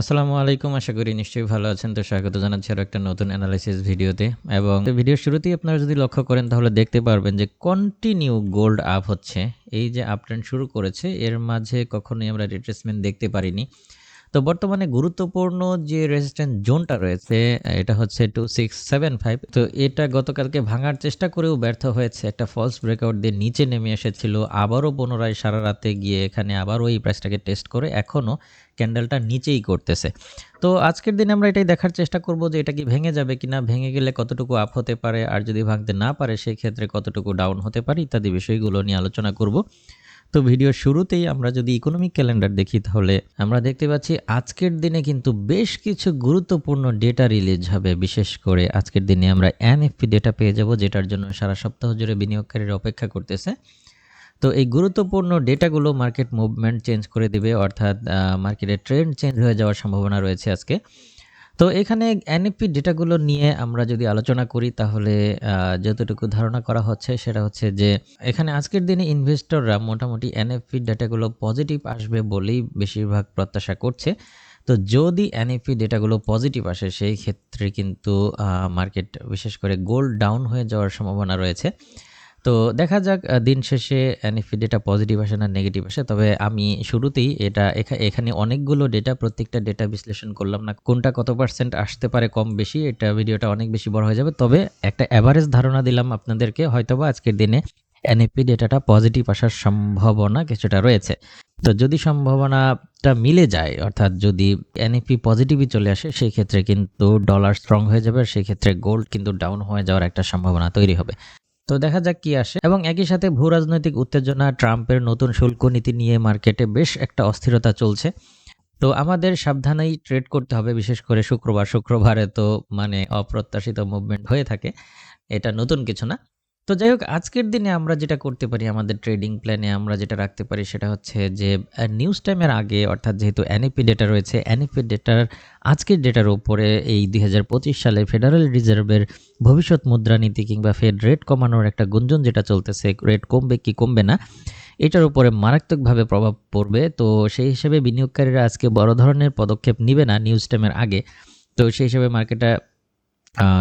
আসসালামু আলাইকুম, আশা করি নিশ্চয়ই ভালো আছেন। তো স্বাগত জানাচ্ছি আরও একটা নতুন অ্যানালাইসিস ভিডিওতে এবং ভিডিও শুরুতেই আপনারা যদি লক্ষ্য করেন, তাহলে দেখতে পারবেন যে কন্টিনিউ গোল্ড আপ হচ্ছে। এই যে আপ ট্রেন্ড শুরু করেছে, এর মাঝে কখনোই আমরা রিট্রেসমেন্ট দেখতে পারিনি। তো বর্তমানে গুরুত্বপূর্ণ যে রেজিস্ট্যান্স জোনটা রয়েছে, এটা হচ্ছে টু সিক্স সেভেন ফাইভ তো এটা গতকালকে ভাঙার চেষ্টা করেও ব্যর্থ হয়েছে। একটা ফলস ব্রেকআউট দিয়ে নিচে নেমে এসেছিল। আবারও পুনরায় সারা রাতে গিয়ে এখানে আবারও এই প্রাইসটাকে টেস্ট করে এখনও ক্যান্ডেলটা নিচেই করতেছে। তো আজকের দিনে আমরা এটাই দেখার চেষ্টা করব যে এটা কি ভেঙে যাবে কিনা, ভেঙে গেলে কতটুকু আপ হতে পারে, আর যদি ভাঙতে না পারে সেই ক্ষেত্রে কতটুকু ডাউন হতে পারে ইত্যাদি বিষয়গুলো নিয়ে আলোচনা করব। তো ভিডিওর শুরুতেই আমরা যদি ইকোনমিক ক্যালেন্ডার দেখি, তাহলে আমরা দেখতে পাচ্ছি আজকের দিনে কিন্তু বেশ কিছু গুরুত্বপূর্ণ ডেটা রিলিজ হবে। বিশেষ করে আজকের দিনে আমরা এনএফপি ডেটা পেয়ে যাব, যেটার জন্য সারা সপ্তাহ জুড়ে বিনিয়োগকারীরা অপেক্ষা করতেছে। তো এই গুরুত্বপূর্ণ ডেটাগুলো মার্কেট মুভমেন্ট চেঞ্জ করে দেবে, অর্থাৎ মার্কেটের ট্রেন্ড চেঞ্জ হয়ে যাওয়ার সম্ভাবনা রয়েছে আজকে। তো এখানে এনএফপি ডেটাগুলো নিয়ে আমরা যদি আলোচনা করি তাহলে যতটুকু ধারণা করা হচ্ছে সেটা হচ্ছে যে, এখানে আজকের দিনে ইনভেস্টররা মোটামুটি এনএফপি ডেটাগুলো পজিটিভ আসবে বলেই বেশিরভাগ প্রত্যাশা করছে। তো যদি এনএফপি ডেটাগুলো পজিটিভ আসে, সেই ক্ষেত্রে কিন্তু মার্কেট বিশেষ করে গোল্ড ডাউন হয়ে যাওয়ার সম্ভাবনা রয়েছে। তো দেখা যাক দিন শেষে এনএফপি ডেটা পজিটিভ আসে না নেগেটিভ আসে। তবে আমি শুরুতেই এটা এখানে অনেকগুলো ডেটা প্রত্যেকটা ডেটা বিশ্লেষণ করলাম না। কোনটা কত পার্সেন্ট আসতে পারে কম বেশি, এটা ভিডিওটা অনেক বেশি বড় হয়ে যাবে। তবে একটা অ্যাভারেজ ধারণা দিলাম আপনাদেরকে, হয়তোবা আজকের দিনে এনএফপি ডেটাটা পজিটিভ আসার সম্ভাবনা কিছুটা রয়েছে। তো যদি সম্ভাবনাটা মিলে যায়, অর্থাৎ যদি এনএফপি পজিটিভই চলে আসে, সেই ক্ষেত্রে কিন্তু ডলার স্ট্রং হয়ে যাবে, আর সেই ক্ষেত্রে গোল্ড কিন্তু ডাউন হয়ে যাওয়ার একটা সম্ভাবনা তৈরি হবে। তো দেখা যাক কি আসে। এবং একই সাথে ভূ রাজনৈতিক উত্তেজনা, ট্রাম্পের নতুন শুল্ক নীতি নিয়ে মার্কেটে বেশ একটা অস্থিরতা চলছে। তো আমাদের সাবধানেই ট্রেড করতে হবে, বিশেষ করে শুক্রবার। শুক্রবারে তো মানে অপ্রত্যাশিত মুভমেন্ট হয়ে থাকে। এটা নতুন কিছু না। তো যাই হোক, আজকের দিনে আমরা যেটা করতে পারি, আমাদের ট্রেডিং প্ল্যানে আমরা যেটা রাখতে পারি সেটা হচ্ছে যে নিউজ টাইমের আগে, অর্থাৎ যেহেতু এনএপি ডেটা রয়েছে এনএপি ডেটার আজকের ডেটার উপরে এই দুই হাজার পঁচিশ সালে ফেডারেল রিজার্ভের ভবিষ্যৎ মুদ্রানীতি কিংবা ফেড রেট কমানোর একটা গুঞ্জন যেটা চলতেছে রেট কমবে কি কমবে না, এটার উপরে মারাত্মকভাবে প্রভাব পড়বে। তো সেই হিসেবে বিনিয়োগকারীরা আজকে বড় ধরনের পদক্ষেপ নিবে না নিউজ টাইমের আগে। তো সেই হিসেবে মার্কেটটা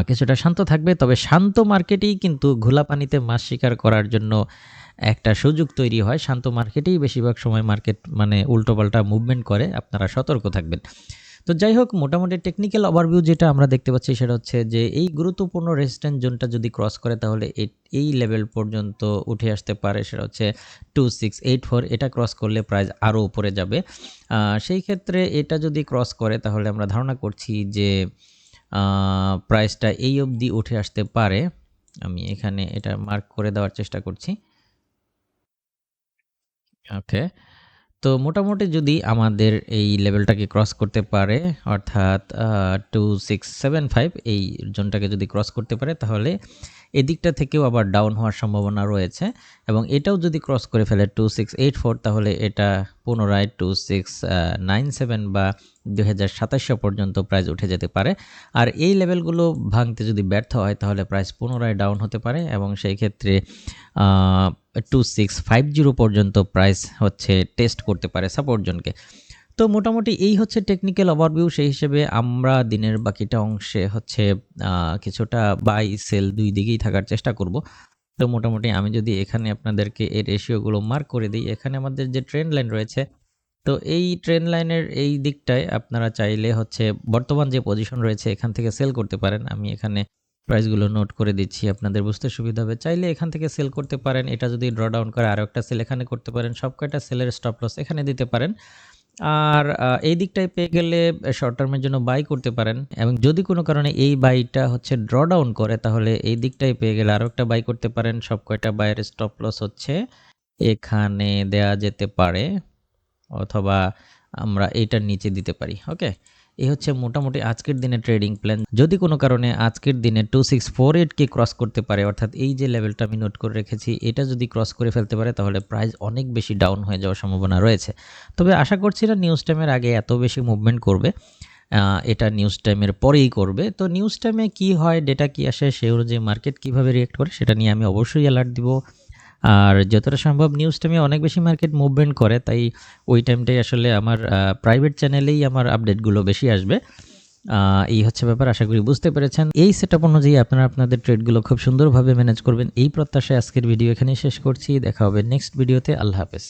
কিছুটা শান্ত থাকবে। তবে শান্ত মার্কেটেই কিন্তু ঘোলা পানিতে মাছ শিকার করার জন্য একটা সুযোগ তৈরি হয়। শান্ত মার্কেটেই বেশিরভাগ সময় মার্কেট মানে উল্টোপাল্টা মুভমেন্ট করে। আপনারা সতর্ক থাকবেন। তো যাই হোক, মোটামুটি টেকনিক্যাল ওভারভিউ যেটা আমরা দেখতে পাচ্ছি সেটা হচ্ছে যে এই গুরুত্বপূর্ণ রেজিস্ট্যান্স জোনটা যদি ক্রস করে তাহলে এই লেভেল পর্যন্ত উঠে আসতে পারে। সেটা হচ্ছে টু সিক্স এইট ফোর এটা ক্রস করলে প্রাইস আরও উপরে যাবে। সেই ক্ষেত্রে এটা যদি ক্রস করে তাহলে আমরা ধারণা করছি যে প্রাইসটা এই অবধি উঠে আসতে পারে। আমি এখানে এটা মার্ক করে দেওয়ার চেষ্টা করছি। ওকে তো মোটামুটি যদি আমাদের এই লেভেলটাকে ক্রস করতে পারে, অর্থাৎ টু সিক্স সেভেন ফাইভ এই জোনটাকে যদি ক্রস করতে পারে, তাহলে এদিকটা থেকেও আবার ডাউন হওয়ার সম্ভাবনা রয়েছে এবং এটাও যদি ক্রস করে ফেলে টু সিক্স এইট ফোর তাহলে এটা পুনরায় টু সিক্স নাইন সেভেন বা দু হাজার পর্যন্ত প্রাইস উঠে যেতে পারে। আর এই লেভেলগুলো ভাঙতে যদি ব্যর্থ হয়, তাহলে প্রাইস পুনরায় ডাউন হতে পারে এবং সেই ক্ষেত্রে টু সিক্স ফাইভ জিরো পর্যন্ত প্রাইস হচ্ছে টেস্ট করতে পারে সাপোর্ট জনকে। তো মোটামুটি এই হচ্ছে টেকনিক্যাল ওভারভিউ সেই হিসেবে আমরা দিনের বাকিটা অংশে হচ্ছে কিছুটা বাই সেল দুই দিকেই থাকার চেষ্টা করব। তো মোটামুটি আমি যদি এখানে আপনাদেরকে এর রেশিওগুলো মার্ক করে দিই, এখানে আমাদের যে ট্রেন্ড লাইন রয়েছে, তো এই ট্রেন লাইনের এই দিকটায় আপনারা চাইলে হচ্ছে বর্তমান যে পজিশন রয়েছে, এখান থেকে সেল করতে পারেন। আমি এখানে প্রাইসগুলো নোট করে দিচ্ছি, আপনাদের বুঝতে সুবিধা হবে। চাইলে এখান থেকে সেল করতে পারেন, এটা যদি ড্র ডাউন করে আরও একটা সেল এখানে করতে পারেন সব কয়টা সেলের স্টপ লস এখানে দিতে পারেন। আর এই দিকটায় পেয়ে গেলে শর্ট টার্মের জন্য বাই করতে পারেন। এবং যদি কোনো কারণে এই বাইটা হচ্ছে ড্র ডাউন করে, তাহলে এই দিকটায় পেয়ে গেলে আরও একটা বাই করতে পারেন। সব কয়টা বাইয়ের স্টপ লস হচ্ছে এখানে দেয়া যেতে পারে, অথবা আমরা এইটার নিচে দিতে পারি ওকে এই হচ্ছে মোটামুটি আজকের দিনে ট্রেডিং প্ল্যান যদি কোনো কারণে আজকের দিনে টু সিক্স ফোর এইটকে ক্রস করতে পারে, অর্থাৎ এই যে লেভেলটা আমি নোট করে রেখেছি, এটা যদি ক্রস করে ফেলতে পারে, তাহলে প্রাইস অনেক বেশি ডাউন হয়ে যাওয়ার সম্ভাবনা রয়েছে। তবে আশা করছি না নিউজ টাইমের আগে এত বেশি মুভমেন্ট করবে। এটা নিউজ টাইমের পরেই করবে। তো নিউজ টাইমে কি হয় ডেটা কি আসে সে অনুযায়ী মার্কেট কীভাবে রিয়েক্ট করে, সেটা নিয়ে আমি অবশ্যই অ্যালার্ট দিব। আর যতটা সম্ভব নিউজ টাইমে অনেক বেশি মার্কেট মুভমেন্ট করে, তাই ওই টাইমটাই আসলে আমার প্রাইভেট চ্যানেলেই আমার আপডেটগুলো বেশি আসবে। এই হচ্ছে ব্যাপার, আশা করি বুঝতে পেরেছেন। এই সেট আপ অনুযায়ী আপনারা আপনাদের ট্রেডগুলো খুব সুন্দরভাবে ম্যানেজ করবেন। এই প্রত্যাশায় আজকের ভিডিও এখানেই শেষ করছি। দেখা হবে নেক্সট ভিডিওতে আল্লাহ হাফেজ।